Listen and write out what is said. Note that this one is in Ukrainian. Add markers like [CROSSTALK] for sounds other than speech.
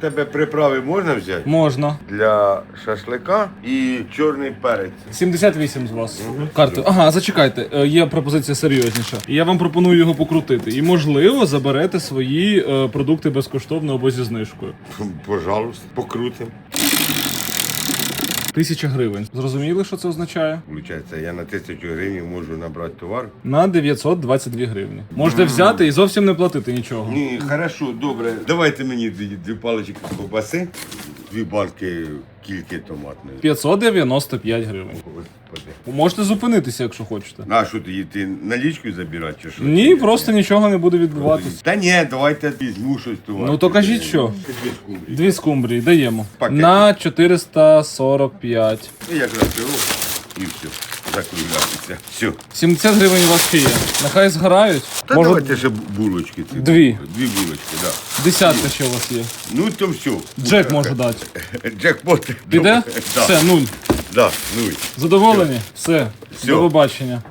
тебе приправи можна взяти? Можна. Для шашлика і чорний перець. 78 з вас. Карти. Ага, зачекайте, е, є пропозиція серйозніша. Я вам пропоную його покрутити. І можливо заберете свої е, продукти безкоштовно або зі знижкою. Пожалуйста, покрутим. Тисяча гривень. Зрозуміли, що це означає? Получається, я на тисячу гривень можу набрати товар. На 922 гривні. Можете взяти і зовсім не платити нічого. Ні, хорошо, добре. Давайте мені дві, дві палички ковбаси, дві банки кільки томатної. 595 гривень. Господи. Можете зупинитися, якщо хочете. На що ти, ти налічку забирати чи що? Ні, просто нічого не буде відбуватися. Та ні, давайте візьму щось товар. Ну, то кажіть, що? Дві скумбрії. Дві скумбрії даємо. Пакет. На 445. І якраз беру і все. Закруглятися. Все. 70 гривень у вас ще є. Нехай згорають. Та Може, давайте ще булочки. ці. Дві. Дві булочки, так. Да. десятка ще у вас є. Ну то все. Джек може дати. [LAUGHS] Джекпот. Піде? [LAUGHS] Да. Все, нуль. Да, ну. Задоволені? Все. Все. До побачення.